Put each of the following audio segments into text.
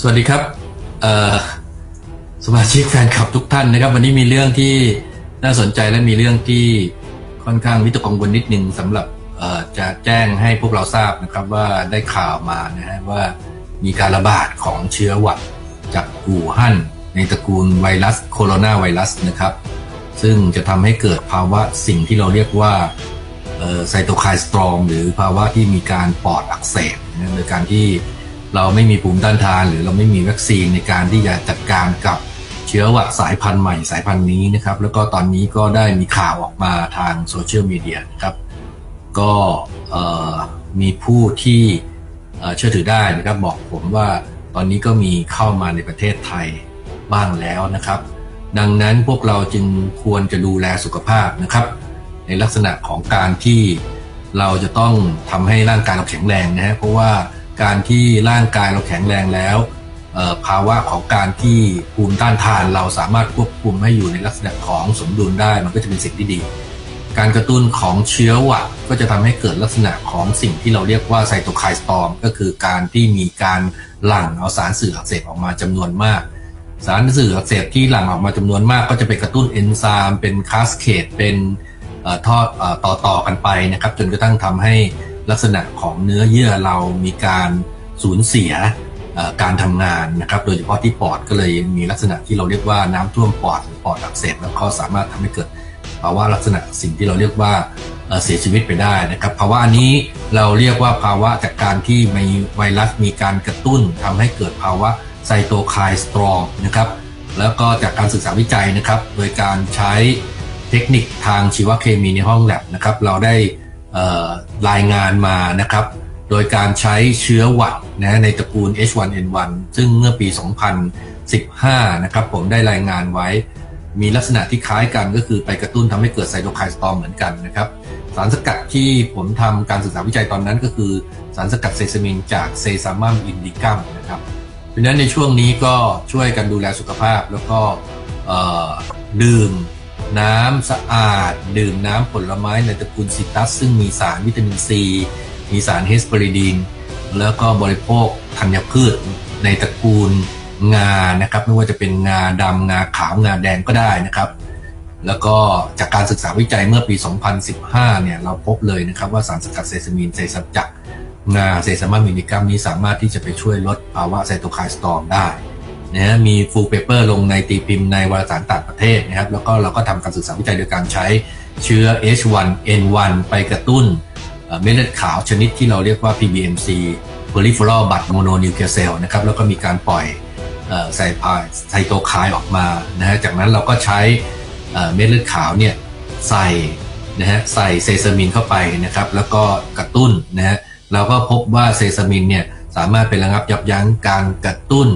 สวัสดีครับสมาชิกแฟนคลับทุกท่านนะครับ วันนี้มีเรื่องที่น่าสนใจและมีเรื่องที่ค่อนข้างวิตกกังวลนิดนึงสำหรับจะแจ้งให้พวกเราทราบนะครับว่าได้ข่าวมานะฮะว่ามีการระบาดของเชื้อหวัดจากอู่ฮั่นในตระกูลไวรัสโคโรนาไวรัสนะครับ ซึ่งจะทำให้เกิดภาวะสิ่งที่เราเรียกว่า ไซโตไคน์สตรองหรือภาวะที่มีการปอดอักเสบนะโดยการที่เราไม่มีภูมิต้านทาน หรือเราไม่มีวัคซีนในการที่จะจัดการกับเชื้อหวัดสายพันธุ์ใหม่สายพันธุ์นี้นะครับ แล้วก็ตอนนี้ก็ได้มีข่าวออกมาทางโซเชียลมีเดียนะครับ ก็มีผู้ที่เชื่อถือได้นะครับบอกผมว่าตอนนี้ก็มีเข้ามาในประเทศไทยบ้างแล้วนะครับ ดังนั้นพวกเราจึงควรจะดูแลสุขภาพนะครับ ในลักษณะของการที่เราจะต้องทำให้ร่างกายเราแข็งแรงนะฮะเพราะว่าการที่ร่างกายเราแข็งแรงแล้วภาวะของการที่ภูมิต้านทานเราสามารถควบคุมให้อยู่ในลักษณะของสมดุลได้มันก็จะเป็นสิ่งที่ดี การกระตุ้นของเชื้อหวัดก็จะทำให้เกิดลักษณะของสิ่งที่เราเรียกว่าไซโตไคน์สตอมก็คือการที่มีการหลั่งเอาสารสื่ออักเสบออกมาจำนวนมาก สารสื่ออักเสบที่หลั่งออกมาจำนวนมาก ก็จะไปกระตุ้นเอนไซม์เป็นคาสเคดเป็น ทอดต่อต่อกันไปนะครับ จนกระทั่งทำให้ลักษณะของเนื้อเยื่อเรามีการสูญเสียการทำงานนะครับ โดยเฉพาะที่ปอดก็เลยมีลักษณะที่เราเรียกว่าน้ำท่วมปอดหรือปอดอักเสบแล้วก็สามารถทำให้เกิดภาวะลักษณะสิ่งที่เราเรียกว่าเสียชีวิตไปได้นะครับภาวะนี้เราเรียกว่าภาวะจากการที่มีไวรัสมีการกระตุ้นทำให้เกิดภาวะไซโตไคน์สตรองนะครับแล้วก็จากการศึกษาวิจัยนะครับ โดยการใช้ เทคนิคทางชีวเคมีในห้องแลบนะครับ เราได้รายงานมานะครับ โดยการใช้เชื้อหวัดนะในตระกูล H1N1 ซึ่งเมื่อปี 2015 นะครับ ผมได้รายงานไว้ มีลักษณะที่คล้ายกันก็คือไปกระตุ้นทำให้เกิดไซโตไคน์สตอมเหมือนกันนะครับ สารสกัดที่ผมทำการศึกษาวิจัยตอนนั้นก็คือ สารสกัดเซซามินจากเซซามัมอินดิกัมนะครับเพราะนั้นในช่วงนี้ก็ช่วยกันดูแลสุขภาพแล้วก็ดื่ม น้ำสะอาด ดื่มน้ำผลไม้ในตระกูลซิตรัส ซึ่งมีสารวิตามินซี มีสารเฮสเปอริดีน แล้วก็บริโภคธัญพืชในตระกูลงานะครับ ไม่ว่าจะเป็นงาดำงาขาวงาแดงก็ได้นะครับ แล้วก็จากการศึกษาวิจัยเมื่อปี 2015 เนี่ย เราพบเลยนะครับว่าสารสกัดเซซามินเซซัมจากงาเซซามามินิกัมนี้สามารถที่จะไปช่วยลดภาวะไซโตไคน์สตอมได้ นะฮะมีฟูลเปเปอร์ลงในตีพิมพ์ในวารสารต่างประเทศนะครับแล้วก็เราก็ทำการศึกษาวิจัยโดยการใช้เชื้อ H1N1 ไปกระตุ้นเม็ดเลือดขาวชนิดที่เราเรียกว่า PBMC peripheral blood mononuclear cell นะครับแล้วก็มีการปล่อยไซพายไซโตไคน์ออกมานะฮะจากนั้นเราก็ใช้เม็ดเลือดขาวเนี่ยใส่นะฮะใส่เซซามินเข้าไปนะครับแล้วก็กระตุ้นนะฮะเราก็พบว่าเซซามินเนี่ยสามารถเป็นระงับยับยั้งการกระตุ้น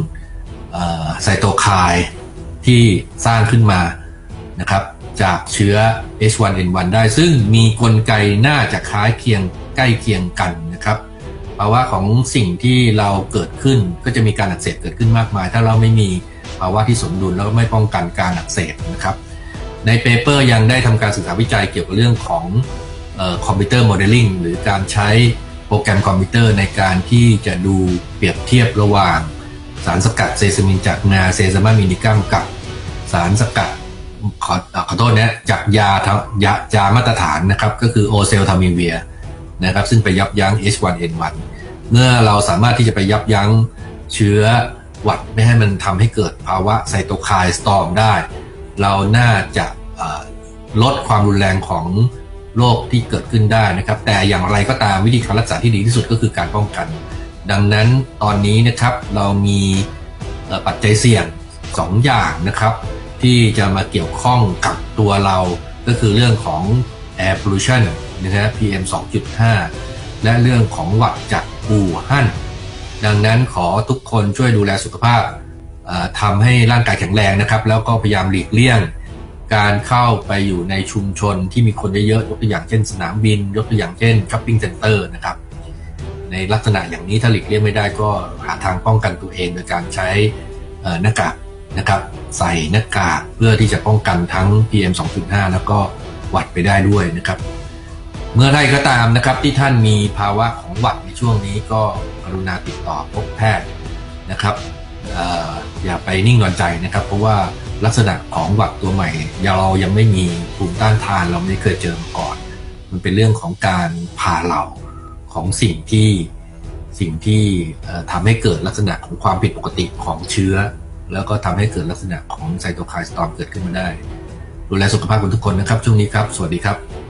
ไซโตไคน์ที่สร้างขึ้นมานะครับจากเชื้อ H1N1 ได้ ซึ่งมีกลไกน่าจะคล้ายเคียงใกล้เคียงกันนะครับภาวะของสิ่งที่เราเกิดขึ้นก็จะมีการอักเสบเกิดขึ้นมากมาย ถ้าเราไม่มีภาวะที่สมดุลแล้วก็ไม่ป้องกันการอักเสบนะครับ ในเปเปอร์ยังได้ทำการศึกษาวิจัยเกี่ยวกับเรื่องของคอมพิวเตอร์โมเดลลิ่งหรือการใช้โปรแกรมคอมพิวเตอร์ในการที่จะดูเปรียบเทียบระหว่าง สารสกัดเซซามินจากงาเซซามามินิกัมกับสารสกัดขอขอโทษนะจากยาทายายามาตรฐานนะครับก็คือโอเซลทามิเวียนะครับซึ่งไปยับยั้ง H1N1 เมื่อเราสามารถที่จะไปยับยั้งเชื้อหวัดไม่ให้มันทำให้เกิดภาวะไซโตไคน์สตอมได้ เราน่าจะลดความรุนแรงของโรคที่เกิดขึ้นได้นะครับ แต่อย่างไรก็ตามวิธีการรักษาที่ดีที่สุดก็คือการป้องกัน ดังนั้นตอนนี้นะครับเรามีปัจจัยเสี่ยง 2 อย่างนะครับ ที่จะมาเกี่ยวข้องกับตัวเราก็คือเรื่องของ air pollution นะฮะ PM 2.5 และเรื่องของหวัดจากอู่ฮั่นดังนั้นขอทุกคนช่วยดูแลสุขภาพทำให้ร่างกายแข็งแรงนะครับ แล้วก็พยายามหลีกเลี่ยง การเข้าไปอยู่ในชุมชนที่มีคนเยอะๆยกตัวอย่างเช่น สนามบิน ยกตัวอย่างเช่นช้อปปิ้งเซ็นเตอร์นะครับ ในลักษณะอย่างนี้ถ้าหลีกเลี่ยงไม่ได้ก็หาทางป้องกันตัวเองโดยการใช้หน้ากากนะครับใส่หน้ากากเพื่อที่จะป้องกันทั้ง PM 2.5 แล้วก็หวัดไปได้ด้วยนะครับ เมื่อไรก็ตามนะครับที่ท่านมีภาวะของหวัดในช่วงนี้ก็กรุณาติดต่อพบแพทย์นะครับอย่าไปนิ่งนอนใจนะครับ เพราะว่าลักษณะของหวัดตัวใหม่เรายังไม่มีภูมิต้านทานเราไม่เคยเจอมาก่อน มันเป็นเรื่องของการพาเรา ของสิ่งที่สิ่งที่ทำให้เกิดลักษณะของความผิดปกติของเชื้อ แล้วก็ทำให้เกิดลักษณะของไซโตไคน์สตอมเกิดขึ้นมาได้ ดูแลสุขภาพของทุกคนนะครับ ช่วงนี้ครับ สวัสดีครับ